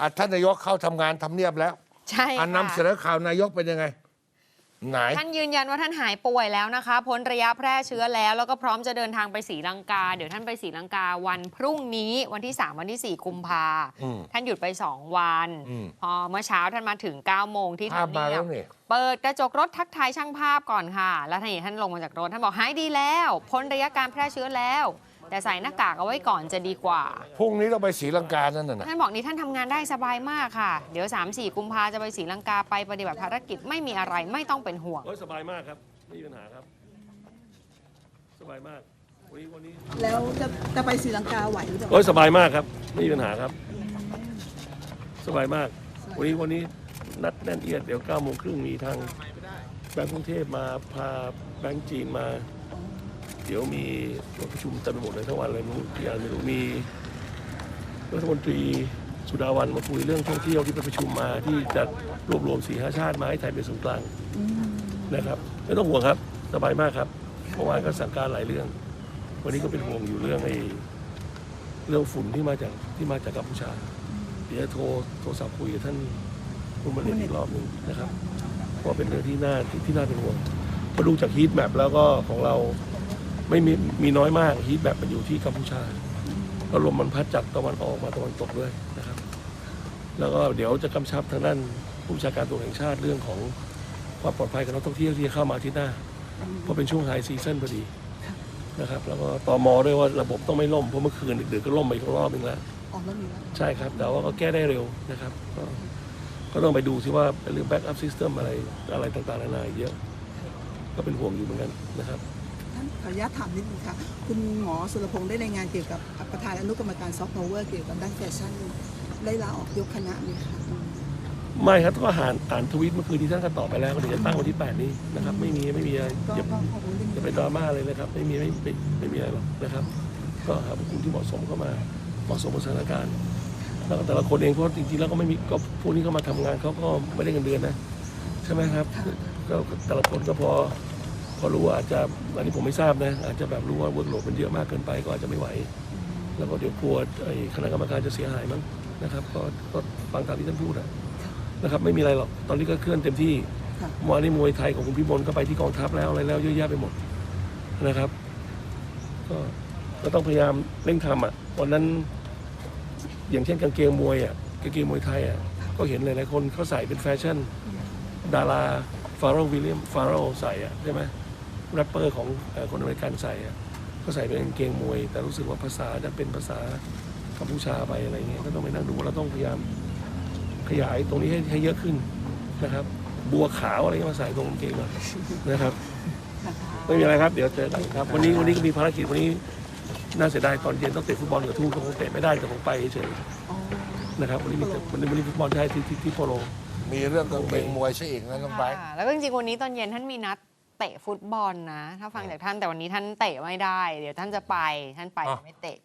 อะท่านนายกเข้าทำงานทำเนียบแล้วใช่อันนำเสนค่ะอข่าวนายกเป็นยังไง ไหน ท่านยืนยันว่าท่านหายป่วยแล้วนะคะ พ้นระยะแพร่เชื้อแล้ว แล้วก็พร้อมจะเดินทางไปศรีลังกา เดี๋ยวท่านไปศรีลังกาวันพรุ่งนี้วันที่ 3 วันที่ 4 กุมภาอืมท่านหยุดไป 2 วัน อืม พอเมื่อเช้าท่านมาถึง 9 โมงที่ภาพทำมาเนีแล้ยวบ นี่ เปิดกระจกรถทักทายช่างภาพก่อนค่ะ แล้วท่านเห็นท่านลงมาจากรถท่านบอกหายดีแล้ว พ้นระยะการแพร่เชื้อแล้ว แต่ใส่หน้ากากเอาไว้ก่อนจะดีกว่า พรุ่งนี้ต้องไปศรีลังกานั่นน่ะนะท่านบอกนี่ท่านทำงานได้สบายมากค่ะ เดี๋ยว 3 4 กุมภาจะไปศรีลังกาไปปฏิบัติภารกิจไม่มีอะไรไม่ต้องเป็นห่วง โอ้ยสบายมากครับ ไม่มีปัญหาครับ สบายมาก วันนี้วันนี้แล้วจะจะไปศรีลังกาไหวหรือเปล่า โอ้ยสบายมากครับ ไม่มีปัญหาครับ สบายมาก วันนี้วันนี้นัดแน่นเอียด เดี๋ยวเก้าโมงครึ่งมีทางแบงก์กรุงเทพมาพาแบงก์จีนมา เดี๋ยวมีประชุมเต็มไปหมดเลยทั้งวันเลยไมรู้กี่อันไม่รู้มีรัฐมนตรีสุดาวันมาคุยเรื่องท่องเที่ยวที่ไปประชุมมาที่จะรวบรวมสี่ห้าชาติมาให้ไทยเป็นศูนย์กลางนะครับไม่ต้องห่วงครับสบายมากครับเพราะว่าก็สั่งการหลายเรื่อง วันนี้ก็เป็นห่วงอยู่เรื่องไอ้เรื่องฝุ่นที่มาจากที่มาจากกัมพูชา เดี๋ยวโทรโทรศัพท์คุยกับท่านคุณบัณฑิตอีกรอบหนึ่งนะครับเพราะว่าเป็นเรื่องที่น่าที่ที่น่าเป็นห่วงพอดูจากฮีทแมปแล้วก็ของเรา ไม่มีมีน้อยมากฮีทแมปมันอยู่ที่กัมพูชาแล้วลมมันพัดจากตะวันออกมาตะวันตกด้วยนะครับ แล้วก็เดี๋ยวจะกำชับทางด้านผู้บัญชาการตำรวจแห่งชาติเรื่องของความปลอดภัยกับนักท่องเที่ยวที่จะเข้ามาที่หน้าเพราะเป็นช่วงไฮซีซั่นพอดีนะครับ แล้วก็ต่อมอด้วยว่าระบบต้องไม่ล่มเพราะเมื่อคืนดึกๆก็ล่มไปอีกรอบหนึงแล้วออกแล้วมีแล้วใช่ครับแต่ว่าก็แก้ได้เร็วนะครับก็ก็ต้องไปดูซิว่าเรื่องแบ็กอัพซิสเต็มอะไรอะไรต่างๆนานาอีกเยอะ ก็เป็นห่วงอยู่เหมือนกันนะครับ ท่านขออนุญาตถามนิดนึงค่ะ คุณหมอสุรพงศ์ได้รายงานเกี่ยวกับประธานอนุกรรมการซอฟต์พาวเวอร์เกี่ยวกับด้านแฟชั่นได้ลาออกยกคณะไหมคะอืมไม่ครับก็อ่านอ่านทวิตเมื่อคืนที่ท่านก็ตอบไปแล้วก็เดี๋ยวจะตั้งวันที่ 8 นี้นะครับ ไม่มีไม่มีอะไรก็อย่าก็ขอบคุณที่อย่าไปดราม่าเลยนะครับ ไม่มีไม่ไม่ไม่มีอะไรหรอกนะครับ ก็หาบุคคลที่เหมาะสมเข้ามาเหมาะสมกับสถานการณ์แล้วก็แต่ละคนเองเพราะจริงๆแล้วก็ไม่มีก็พวกนี้เข้ามาทำงานเขาก็ไม่ได้เงินเดือนนะ ใช่ไหมครับ ก็แต่ละคนก็พอ พอรู้ว่าอาจจะอันนี้ผมไม่ทราบนะอาจจะแบบรู้ว่าเวิร์กโหลดมันเยอะมากเกินไปก็อาจจะไม่ไหว แล้วก็เดี๋ยวกลัวไอ้คณะกรรมการจะเสียหายมั้งนะครับก็ก็ฟังตามที่ท่านพูดอะนะครับไม่มีอะไรหรอกตอนนี้ก็เคลื่อนเต็มที่ค่ะ เมื่อวานนี้มวยไทยของคุณพิมลก็ไปที่กองทัพแล้วอะไรแล้วเยอะแยะไปหมดนะครับ ก็ก็ต้องพยายามเร่งทำอะวันนั้น อย่างเช่นกางเกงมวยอะกางเกงมวยไทยอะก็เห็นหลายๆคนเขาใส่เป็นแฟชั่น ดาราฟาโรห์วิลเลียมฟาโรห์ใส่อะใช่ไหม แรปเปอร์ของเอ่อคนอเมริกันใส่อะก็ใส่เป็นกางเกงมวย แต่รู้สึกว่าภาษาจะเป็นภาษากัมพูชาไปอะไรเงี้ยก็ต้องไปนั่งดูเราต้องพยายามขยายตรงนี้ให้ให้เยอะขึ้นนะครับ บัวขาวอะไรเงี้ยมาใส่ตรงกางเกงหน่อยนะครับไม่มีอะไรครับ เดี๋ยวเจอกันครับ วันนี้วันนี้ก็มีภารกิจวันนี้น่าเสียดายตอนเย็นต้องเตะฟุตบอลกับทูตก็คงเตะไม่ได้แต่ผมไปเฉยอ๋อๆนะครับวันนี้มีแต่วันนี้วันนี้ฟุตบอลใช่ที่ที่ที่โปโลมีเรื่องกางเกงมวยซะอีกนะน้องไบร์ทค่ะแล้วก็จริงๆวันนี้ตอนเย็นท่านมีนัดเตะฟุตบอลนะ ถ้าฟังจากท่านแต่วันนี้ท่านเตะไม่ได้ เดี๋ยวท่านจะไปท่านไปอะ ไม่เตะ